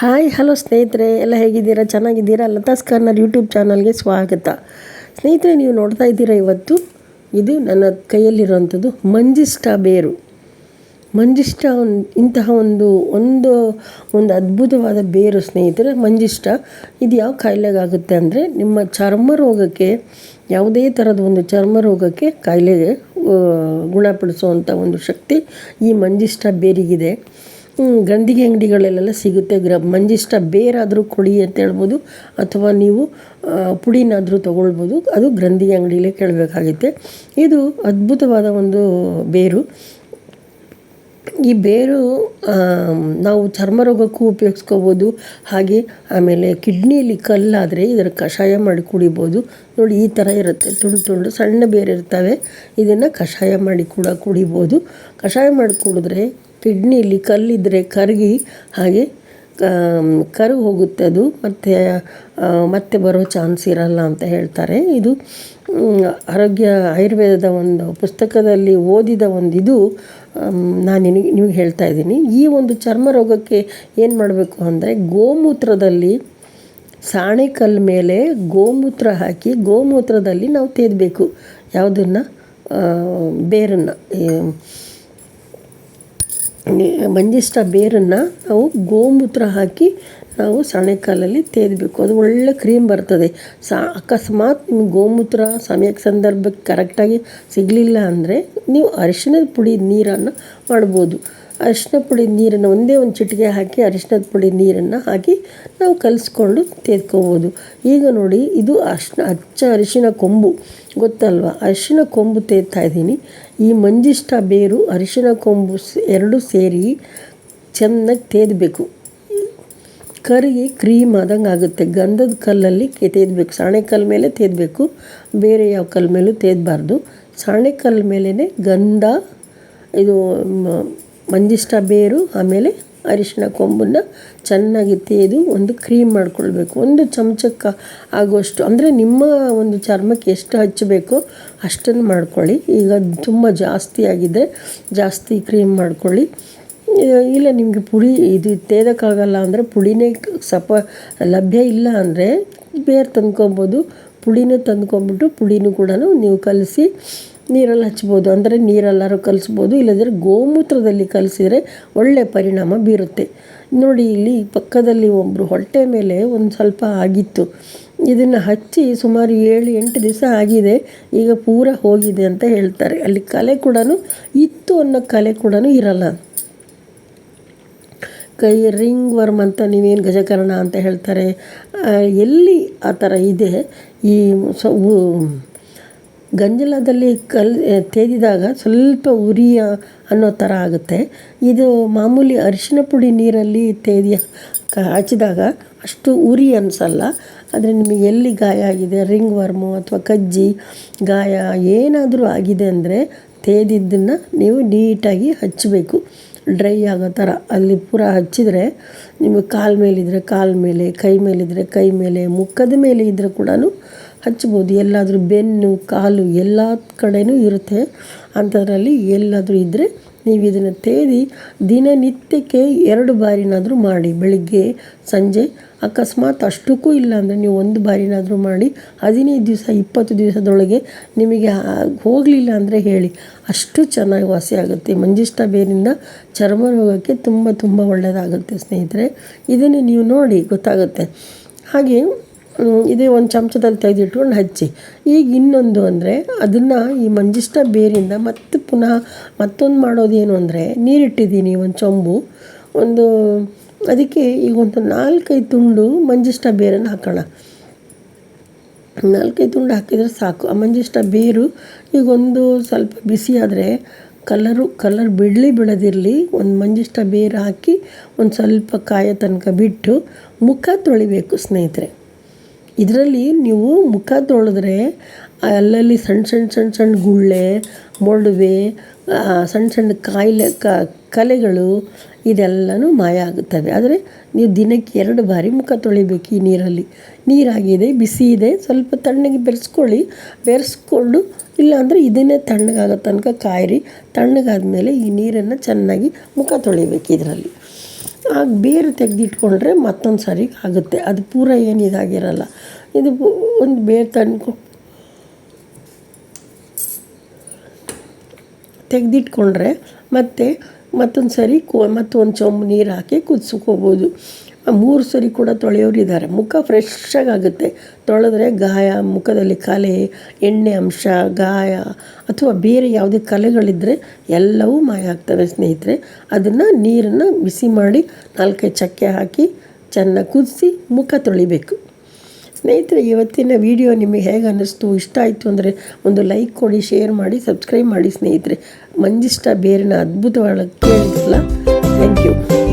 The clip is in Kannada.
ಹಾಯ್, ಹಲೋ ಸ್ನೇಹಿತರೆ, ಎಲ್ಲ ಹೇಗಿದ್ದೀರಾ? ಚೆನ್ನಾಗಿದ್ದೀರಾ? ಲತಾಸ್ ಕಾರ್ನರ್ ಯೂಟ್ಯೂಬ್ ಚಾನಲ್ಗೆ ಸ್ವಾಗತ. ಸ್ನೇಹಿತರೆ, ನೀವು ನೋಡ್ತಾ ಇದ್ದೀರಾ ಇವತ್ತು? ಇದು ನನ್ನ ಕೈಯಲ್ಲಿರುವಂಥದ್ದು ಮಂಜಿಷ್ಟ ಬೇರು. ಮಂಜಿಷ್ಟ ಒಂದು, ಇಂತಹ ಒಂದು ಒಂದು ಒಂದು ಅದ್ಭುತವಾದ ಬೇರು ಸ್ನೇಹಿತರೆ, ಮಂಜಿಷ್ಟ. ಇದು ಯಾವ ಕಾಯಿಲೆಗಾಗುತ್ತೆ ಅಂದರೆ, ನಿಮ್ಮ ಚರ್ಮ ರೋಗಕ್ಕೆ, ಯಾವುದೇ ಥರದ ಒಂದು ಚರ್ಮ ರೋಗಕ್ಕೆ ಕಾಯಿಲೆಗೆ ಗುಣಪಡಿಸುವಂಥ ಒಂದು ಶಕ್ತಿ ಈ ಮಂಜಿಷ್ಟ ಬೇರಿಗಿದೆ. ಗಂಧಿಗೆ ಅಂಗಡಿಗಳಲ್ಲೆಲ್ಲ ಸಿಗುತ್ತೆ ಗ್ರ ಮಂಜಿಷ್ಟ ಬೇರಾದರೂ ಕೊಡಿ ಅಂತ ಹೇಳ್ಬೋದು. ಅಥವಾ ನೀವು ಪುಡಿನಾದರೂ ತೊಗೊಳ್ಬೋದು. ಅದು ಗ್ರಂಥಿಗೆ ಅಂಗಡಿಲೇ ಕೇಳಬೇಕಾಗುತ್ತೆ ಇದು ಅದ್ಭುತವಾದ ಒಂದು ಬೇರು. ಈ ಬೇರು ನಾವು ಚರ್ಮ ರೋಗಕ್ಕೂ ಉಪಯೋಗಿಸ್ಕೋಬೋದು. ಹಾಗೆ ಆಮೇಲೆ ಕಿಡ್ನಿಯಲ್ಲಿ ಕಲ್ಲಾದರೆ ಇದರ ಕಷಾಯ ಮಾಡಿ ಕುಡಿಬೋದು. ನೋಡಿ, ಈ ಥರ ಇರುತ್ತೆ. ತುಂಡು ತುಂಡು ಸಣ್ಣ ಬೇರೆ ಇರ್ತವೆ. ಇದನ್ನು ಕಷಾಯ ಮಾಡಿ ಕೂಡ ಕುಡಿಬೋದು. ಕಷಾಯ ಮಾಡಿ ಕುಡಿದ್ರೆ ಕಿಡ್ನಿಯಲ್ಲಿ ಕಲ್ಲಿದ್ದರೆ ಕರಗಿ ಹಾಗೆ ಕರು ಹೋಗುತ್ತೆ ಅದು. ಮತ್ತು ಮತ್ತೆ ಬರೋ ಚಾನ್ಸ್ ಇರಲ್ಲ ಅಂತ ಹೇಳ್ತಾರೆ. ಇದು ಆರೋಗ್ಯ ಆಯುರ್ವೇದದ ಒಂದು ಪುಸ್ತಕದಲ್ಲಿ ಓದಿದ ಒಂದು ಇದು ನಾನು ನಿನಗೆ, ನಿಮಗೆ ಹೇಳ್ತಾ ಇದ್ದೀನಿ. ಈ ಒಂದು ಚರ್ಮ ರೋಗಕ್ಕೆ ಏನು ಮಾಡಬೇಕು ಅಂದರೆ, ಗೋಮೂತ್ರದಲ್ಲಿ ಸಾಣೆಕಲ್ ಮೇಲೆ ಗೋಮೂತ್ರ ಹಾಕಿ, ಗೋಮೂತ್ರದಲ್ಲಿ ನಾವು ತೇದಬೇಕು. ಯಾವುದನ್ನು? ಬೇರನ್ನು. ಮಂಜಿಷ್ಟ ಬೇರನ್ನು ನಾವು ಗೋಮೂತ್ರ ಹಾಕಿ ನಾವು ಸಣೆಕಾಲಲ್ಲಿ ತೇದಬೇಕು. ಅದು ಒಳ್ಳೆ ಕ್ರೀಮ್ ಬರ್ತದೆ. ಸಾ, ಅಕಸ್ಮಾತ್ ನಿಮ್ಗೆ ಗೋಮೂತ್ರ ಸಮಯಕ್ಕೆ ಸಂದರ್ಭಕ್ಕೆ ಕರೆಕ್ಟಾಗಿ ಸಿಗಲಿಲ್ಲ ಅಂದರೆ ನೀವು ಅರಿಶಿಣದ ಪುಡಿ ನೀರನ್ನು ಮಾಡ್ಬೋದು. ಅರಿಶಿನ ಪುಡಿ ನೀರನ್ನು ಒಂದೇ ಒಂದು ಚಿಟಿಕೆ ಹಾಕಿ ಅರಿಶಿನದ ಪುಡಿ ನೀರನ್ನು ಹಾಕಿ ನಾವು ಕಲಿಸ್ಕೊಂಡು ತೆಗೆದುಕೋಬೋದು. ಈಗ ನೋಡಿ, ಇದು ಅರ್ಶಿನ, ಅಚ್ಚ ಅರಿಶಿನ ಕೊಂಬು. ಗೊತ್ತಲ್ವ? ಅರಿಶಿನ ಕೊಂಬು ತೇತಾ ಇದ್ದೀನಿ. ಈ ಮಂಜಿಷ್ಟ ಬೇರು, ಅರಿಶಿನ ಕೊಂಬು ಎರಡು ಸೇರಿ ಚೆನ್ನಾಗಿ ತೇದಬೇಕು ಕರಿಗೆ ಕ್ರೀಮ್ ಆದಂಗೆ ಆಗುತ್ತೆ. ಗಂಧದ ಕಲ್ಲಲ್ಲಿ ತೇದಬೇಕು ಸಾಣೆಕಲ್ ಮೇಲೆ ತೇದಬೇಕು ಬೇರೆ ಯಾವ ಕಲ್ ಮೇಲೂ ತೇದಬಾರ್ದು ಸಾಣೆಕಲ್ ಮೇಲೇ ಗಂಧ, ಇದು ಮಂಜಿಷ್ಟ ಬೇರು, ಆಮೇಲೆ ಅರಿಶಿನ ಕೊಂಬನ್ನು ಚೆನ್ನಾಗಿ ತೇದು ಒಂದು ಕ್ರೀಮ್ ಮಾಡ್ಕೊಳ್ಬೇಕು. ಒಂದು ಚಮಚಕ್ಕೆ ಆಗುವಷ್ಟು, ಅಂದರೆ ನಿಮ್ಮ ಒಂದು ಚರ್ಮಕ್ಕೆ ಎಷ್ಟು ಹಚ್ಚಬೇಕೋ ಅಷ್ಟನ್ನು ಮಾಡ್ಕೊಳ್ಳಿ. ಈಗ ತುಂಬ ಜಾಸ್ತಿ ಆಗಿದೆ, ಜಾಸ್ತಿ ಕ್ರೀಮ್ ಮಾಡ್ಕೊಳ್ಳಿ. ಇಲ್ಲ ನಿಮಗೆ ಪುಡಿ ಇದು ತೇದಕ್ಕಾಗಲ್ಲ ಅಂದರೆ ಪುಡಿನೇ ಸಪ ಲಭ್ಯ ಇಲ್ಲ ಅಂದರೆ ಬೇರೆ ತಂದ್ಕೊಬೋದು, ಪುಡಿನೂ ತಂದ್ಕೊಂಬಿಟ್ಟು ಪುಡಿನೂ ಕೂಡ ನೀವು ಕಲಸಿ ನೀರಲ್ಲಿ ಹಚ್ಬೋದು. ಅಂದರೆ ನೀರೆಲ್ಲರೂ ಕಲಿಸ್ಬೋದು. ಇಲ್ಲಂದರೆ ಗೋಮೂತ್ರದಲ್ಲಿ ಕಲಿಸಿದರೆ ಒಳ್ಳೆಯ ಪರಿಣಾಮ ಬೀರುತ್ತೆ. ನೋಡಿ, ಇಲ್ಲಿ ಪಕ್ಕದಲ್ಲಿ ಒಬ್ಬರು ಹೊಟ್ಟೆ ಮೇಲೆ ಒಂದು ಸ್ವಲ್ಪ ಆಗಿತ್ತು. ಇದನ್ನು ಹಚ್ಚಿ ಸುಮಾರು ಏಳು, ಎಂಟು ದಿವಸ ಆಗಿದೆ. ಈಗ ಪೂರ ಹೋಗಿದೆ ಅಂತ ಹೇಳ್ತಾರೆ. ಅಲ್ಲಿ ಕಲೆ ಕೂಡ ಇತ್ತು ಅನ್ನೋ ಕಲೆ ಕೂಡ ಇರಲ್ಲ. ಕೈ ರಿಂಗ್ ವರ್ಮ್ ಅಂತ ನೀವೇನು ಗಜಕರ್ಣ ಅಂತ ಹೇಳ್ತಾರೆ. ಎಲ್ಲಿ ಆ ಥರ ಇದೆ? ಈ ಸ ಗಂಜಲದಲ್ಲಿ ಕಲ್ ತೇದಿದಾಗ ಸ್ವಲ್ಪ ಉರಿಯ ಅನ್ನೋ ಥರ ಆಗುತ್ತೆ. ಇದು ಮಾಮೂಲಿ ಅರಿಶಿನ ಪುಡಿ ನೀರಲ್ಲಿ ತೇದಿ ಹಚ್ಚಿದಾಗ ಅಷ್ಟು ಉರಿ ಅನಿಸಲ್ಲ. ಆದರೆ ನಿಮಗೆ ಎಲ್ಲಿ ಗಾಯ ಆಗಿದೆ, ರಿಂಗ್ ವರ್ಮು ಅಥವಾ ಕಜ್ಜಿ ಗಾಯ ಏನಾದರೂ ಆಗಿದೆ ಅಂದರೆ ತೇದಿದ್ದನ್ನು ನೀವು ನೀಟಾಗಿ ಹಚ್ಚಬೇಕು. ಡ್ರೈ ಆಗೋ ಥರ ಅಲ್ಲಿ ಪೂರ ಹಚ್ಚಿದರೆ ನಿಮಗೆ ಕಾಲು ಮೇಲಿದ್ದರೆ ಕಾಲು ಮೇಲೆ, ಕೈ ಮೇಲಿದ್ದರೆ ಕೈ ಮೇಲೆ, ಮುಖದ ಮೇಲೆ ಇದ್ದರೆ ಕೂಡ ಹಚ್ಬೋದು. ಎಲ್ಲಾದರೂ ಬೆನ್ನು, ಕಾಲು ಎಲ್ಲ ಕಡೆಯೂ ಇರುತ್ತೆ. ಅಂಥದ್ರಲ್ಲಿ ಎಲ್ಲಾದರೂ ಇದ್ದರೆ ನೀವು ಇದನ್ನು ತೇದಿ ದಿನನಿತ್ಯಕ್ಕೆ ಎರಡು ಬಾರಿನಾದರೂ ಮಾಡಿ. ಬೆಳಿಗ್ಗೆ, ಸಂಜೆ, ಅಕಸ್ಮಾತ್ ಅಷ್ಟಕ್ಕೂ ಇಲ್ಲ ಅಂದರೆ ನೀವು ಒಂದು ಬಾರಿನಾದರೂ ಮಾಡಿ, ಹದಿನೈದು ದಿವಸ, ಇಪ್ಪತ್ತು ದಿವಸದೊಳಗೆ ನಿಮಗೆ ಹೋಗಲಿಲ್ಲ ಅಂದರೆ ಹೇಳಿ. ಅಷ್ಟು ಚೆನ್ನಾಗಿ ವಾಸಿ ಆಗುತ್ತೆ. ಮಂಜಿಷ್ಟ ಬೇರಿಂದ ಚರ್ಮ ರೋಗಕ್ಕೆ ತುಂಬ ತುಂಬ ಒಳ್ಳೆಯದಾಗುತ್ತೆ ಸ್ನೇಹಿತರೆ. ಇದನ್ನು ನೀವು ನೋಡಿ ಗೊತ್ತಾಗುತ್ತೆ. ಹಾಗೆ ಇದೇ ಒಂದು ಚಮಚದಲ್ಲಿ ತೆಗೆದಿಟ್ಕೊಂಡು ಹಚ್ಚಿ. ಈಗ ಇನ್ನೊಂದು ಅಂದರೆ ಅದನ್ನು ಈ ಮಂಜಿಷ್ಟ ಬೇರಿಂದ ಮತ್ತೆ ಪುನಃ ಮತ್ತೊಂದು ಮಾಡೋದೇನು ಅಂದರೆ ನೀರಿಟ್ಟಿದ್ದೀನಿ ಒಂದು ಚೊಂಬು. ಒಂದು ಅದಕ್ಕೆ ಈಗ ಒಂದು ನಾಲ್ಕೈದು ತುಂಡು ಮಂಜಿಷ್ಟ ಬೇರನ್ನು ಹಾಕೋಣ. ನಾಲ್ಕೈದು ತುಂಡು ಹಾಕಿದರೆ ಸಾಕು. ಆ ಮಂಜಿಷ್ಟ ಬೇರು ಈಗ ಒಂದು ಸ್ವಲ್ಪ ಬಿಸಿ ಆದರೆ ಕಲರು, ಕಲರ್ ಬಿಡಲಿ ಬಿಡದಿರಲಿ ಒಂದು ಮಂಜಿಷ್ಟ ಬೇರು ಹಾಕಿ ಒಂದು ಸ್ವಲ್ಪ ಕಾಯೋ ತನಕ ಬಿಟ್ಟು ಮುಖ ತೊಳಿಬೇಕು ಸ್ನೇಹಿತರೆ. ಇದರಲ್ಲಿ ನೀವು ಮುಖ ತೊಳೆದ್ರೆ ಅಲ್ಲಲ್ಲಿ ಸಣ್ಣ ಸಣ್ಣ ಸಣ್ಣ ಸಣ್ಣ ಗುಳ್ಳೆ, ಮೊಡವೆ ಸಣ್ಣ ಸಣ್ಣ ಕಾಯಿಲೆ, ಕ, ಕಲೆಗಳು ಇದೆಲ್ಲನೂ ಮಾಯ ಆಗುತ್ತವೆ. ಆದರೆ ನೀವು ದಿನಕ್ಕೆ ಎರಡು ಬಾರಿ ಮುಖ ತೊಳಿಬೇಕು ಈ ನೀರಲ್ಲಿ. ನೀರಾಗಿದೆ, ಬಿಸಿ ಇದೆ, ಸ್ವಲ್ಪ ತಣ್ಣಗೆ ಬೆರೆಸ್ಕೊಳ್ಳಿ. ಬೆರೆಸ್ಕೊಂಡು ಇಲ್ಲಾಂದರೆ ಇದನ್ನೇ ತಣ್ಣಗಾಗೋ ತನಕ ಕಾಯಿರಿ. ತಣ್ಣಗಾದ್ಮೇಲೆ ಈ ನೀರನ್ನು ಚೆನ್ನಾಗಿ ಮುಖ ತೊಳಿಬೇಕು ಇದರಲ್ಲಿ. ಆಗ ಬೇರು ತೆಗೆದಿಟ್ಕೊಂಡ್ರೆ ಮತ್ತೊಂದು ಸಾರಿ ಆಗುತ್ತೆ. ಅದು ಪೂರ ಏನು ಇದಾಗಿರಲ್ಲ. ಇದು ಒಂದು ಬೇರು ತಂದು ತೆಗೆದಿಟ್ಕೊಂಡ್ರೆ ಮತ್ತೆ ಮತ್ತೊಂದು ಸರಿ ಕೋ ಮತ್ತೊಂದು ಚೊಂಬು ನೀರು ಹಾಕಿ ಕುದಿಸ್ಕೋಬೋದು. ಮೂರು ಸರಿ ಕೂಡ ತೊಳೆಯೋರು ಇದ್ದಾರೆ. ಮುಖ ಫ್ರೆಶ್ಶಾಗಿ ಆಗುತ್ತೆ ತೊಳೆದ್ರೆ ಗಾಯ, ಮುಖದಲ್ಲಿ ಕಲೆ, ಎಣ್ಣೆ ಅಂಶ, ಗಾಯ ಅಥವಾ ಬೇರೆ ಯಾವುದೇ ಕಲೆಗಳಿದ್ದರೆ ಎಲ್ಲವೂ ಮಾಯ ಆಗ್ತವೆ ಸ್ನೇಹಿತರೆ. ಅದನ್ನು ನೀರನ್ನು ಬಿಸಿ ಮಾಡಿ ನಾಲ್ಕೈದು ಚಕ್ಕೆ ಹಾಕಿ ಚೆನ್ನಾಗಿ ಕುದಿಸಿ ಮುಖ ತೊಳಿಬೇಕು. ಸ್ನೇಹಿತರೆ, ಇವತ್ತಿನ ವಿಡಿಯೋ ನಿಮಗೆ ಹೇಗೆ ಅನ್ನಿಸ್ತು, ಇಷ್ಟ ಆಯಿತು ಅಂದರೆ ಒಂದು ಲೈಕ್ ಕೊಡಿ, ಶೇರ್ ಮಾಡಿ, ಸಬ್ಸ್ಕ್ರೈಬ್ ಮಾಡಿ ಸ್ನೇಹಿತರೆ. ಮಂಜಿಷ್ಟ ಬೇರಿನ ಅದ್ಭುತವಾಗಿ ಕೇಳಿಸಲ್ಲ ಥ್ಯಾಂಕ್ ಯು